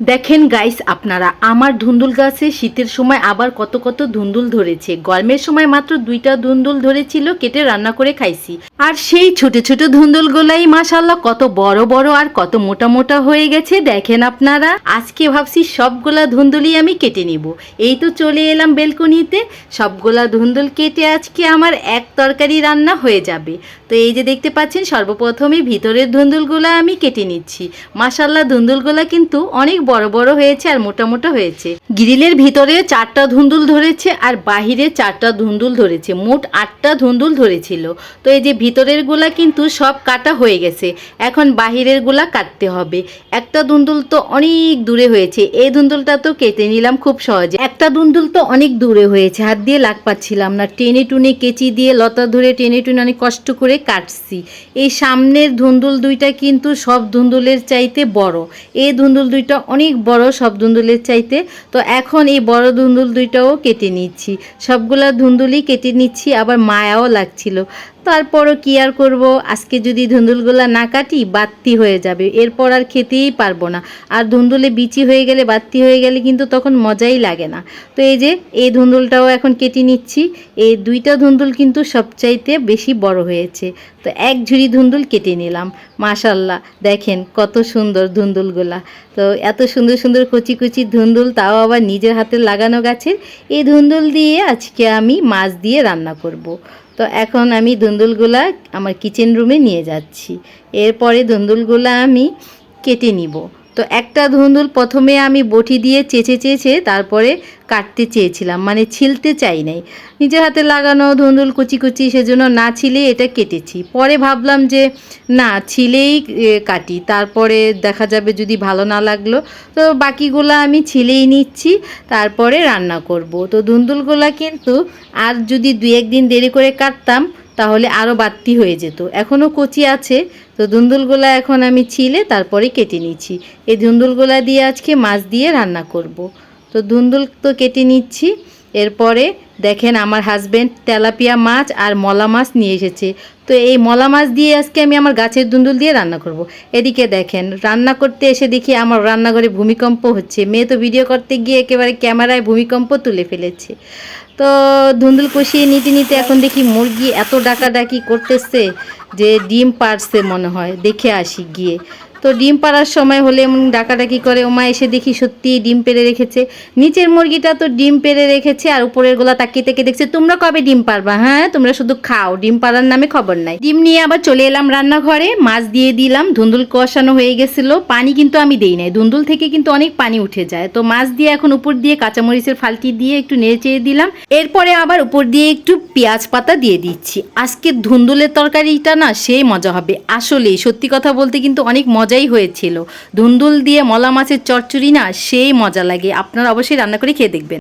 দেখেন গাইস আপনারা, আমার ধুন্দুল গাছে শীতের সময় আবার কত কত ধুন্দুল ধরেছে। গরমের সময় মাত্র দুইটা ধুন্দুল ধরেছিল, কেটে রান্না করে খাইছি। আর সেই ছোট ছোট ধুন্দুলগুলাই মাসাল্লাহ কত বড় বড় আর কত মোটা মোটা হয়ে গেছে, দেখেন আপনারা। আজকে ভাবছি সবগুলা ধুন্দুলই আমি কেটে নিব। এই তো চলে এলাম বেলকনিতে। সবগুলা ধুন্দুল কেটে আজকে আমার এক তরকারি রান্না হয়ে যাবে। তো এই যে দেখতে পাচ্ছেন, সর্বপ্রথমে ভিতরের ধুন্দুলগুলো আমি কেটে নিচ্ছি। মাসাল্লাহ ধুন্দুলগুলো কিন্তু অনেক বড় বড় হয়েছে আর মোটা মোটা হয়েছে। গ্রিলের ভিতরে চারটা ধুন্দুল ধরেছে আর বাহিরে চারটা ধুন্দুল ধরেছে, মোট আটটা ধুন্দুল ধরেছিল। তো এই যে ভিতরেরগুলা কিন্তু সব কাটা হয়ে গেছে, এখন বাহিরেরগুলা কাটতে হবে। একটা ধুন্দুল তো অনেক দূরে হয়েছে, এই ধুন্দুলটা তো কেটে নিলাম খুব সহজে। একটা ধুন্দুল তো অনেক দূরে হয়েছে, হাত দিয়ে লাগ পাচ্ছিলাম না, টেনে টুনে কেচি দিয়ে লতা ধরে টেনে টুনে অনেক কষ্ট করে কাটছি। এই সামনের ধুন্দুল দুইটা কিন্তু সব ধুন্দুলের চাইতে বড়, এই ধুন্দুল দুইটা অনেক বড় সব ধুন্দুলের চাইতে। তো এখন এই বড় ধুন্দুল দুইটাও কেটে নিচ্ছি। সবগুলা ধুন্দুলই কেটে নিচ্ছি আবার মায়াও লাগছিল। তারপরও কি আর করব? আজকে যদি ধুন্দুলগুলা না কাটি বাত্তি হয়ে যাবে। এরপর আর খেতেই পারব না। আর ধুন্দুলে বিচি হয়ে গেলে বাত্তি হয়ে গেলে কিন্তু তখন মজাই লাগে না। তো এই যে, এই ধুন্দুলটাও এখন কেটে নিচ্ছি। এই দুইটা ধুন্দুল কিন্তু সবচাইতে বেশি বড় হয়েছে। তো এক ঝুড়ি ধুন্দুল কেটে নিলাম। মাশাল্লাহ, দেখেন কত সুন্দর ধুন্দুলগুলা। তো এত সুন্দর সুন্দর কচি কচি ধুন্দুল, তাও আবার নিজের হাতে লাগানো গাছের। এই ধুন্দুল দিয়ে আজকে আমি মাছ দিয়ে রান্না করব। তো এখন আমি ধুন্দুলগুলা আমার কিচেন রুমে নিয়ে যাচ্ছি। এরপরে ধুন্দুলগুলা আমি কেটে নিব। তো একটা ধুন্দুল প্রথমে আমি বটি দিয়ে চেঁচে চেঁচে তারপরে কাটতে চেয়েছিলাম মানে ছিলতে চাই নাই। নিজের হাতে লাগানো ধুন্দুল কুচি কুচি সেজন্য না ছিলে এটা কেটেছি। পরে ভাবলাম যে না, ছিলেই কাটি। তারপরে দেখা যাবে যদি ভালো না লাগল। তো বাকিগুলো আমি ছিলেই নিচ্ছি, তারপরে রান্না করব। তো ধুন্দুলগুলা কিন্তু আর যদি দুই একদিন দেরি করে কাটতাম তাহলে আরও বাড়তি হয়ে যেত। এখনও কচি আছে, তো ধুন্দুলগুলা এখন আমি ছিলে তারপরে কেটে নিচ্ছি। এই ধুন্দুলগুলা দিয়ে আজকে মাছ দিয়ে রান্না করব। তো ধুন্দুল তো কেটে নিচ্ছি, এরপরে দেখেন আমার হাজবেন্ড তেলাপিয়া মাছ আর মলা মাছ নিয়ে এসেছে। তো এই মলা মাছ দিয়ে আজকে আমি আমার গাছের দুন্দুল দিয়ে রান্না করব। এদিকে দেখেন, রান্না করতে এসে দেখি আমার রান্নাঘরে ভূমিকম্প হচ্ছে। মেয়ে তো ভিডিও করতে গিয়ে একেবারে ক্যামেরায় ভূমিকম্প তুলে ফেলেছে। তো ধুন্দুল কষিয়ে নিতে নিতে এখন দেখি মুরগি এত ডাকাডাকি করতেছে যে ডিম পারছে মনে হয়। দেখে আসি গিয়ে। তো ডিম পাড়ার সময় হলে এমন ডাকাডাকি করে, ওমা, এসে দেখি সত্যি ডিম পেড়ে রেখেছে। নিচের মুরগিটা তো ডিম পেড়ে রেখেছে আর উপরের গোলা তাকিয়ে তাকিয়ে দেখছে, তোমরা কবে ডিম পারবা হ্যাঁ তোমরা শুধু খাও, ডিম পাড়ার নামে খবর নাই। ডিম নিয়ে আবার চলে এলাম রান্নাঘরে, মাছ দিয়ে দিলাম, ধুন্দুল কষানো হয়ে গেছিল, পানি কিন্তু আমি দেই নাই। ধুন্দুল থেকে কিন্তু অনেক পানি উঠে যায়। তো মাছ দিয়ে এখন উপর দিয়ে কাঁচামরিচের ফালটি দিয়ে একটু নেড়ে দিলাম, এরপরে আবার উপর দিয়ে একটু পেঁয়াজ পাতা দিয়ে দিচ্ছি। আজকে ধুন্দুলের তরকারিটা না, সেই মজা হবে। আসলেই সত্যি কথা বলতে কিন্তু অনেক মজাই হয়েছিল। ধুন্দুল দিয়ে মলা মাছের চচ্চড়ি না, সেই মজা লাগে। আপনারা অবশ্যই রান্না করে খেয়ে দেখবেন।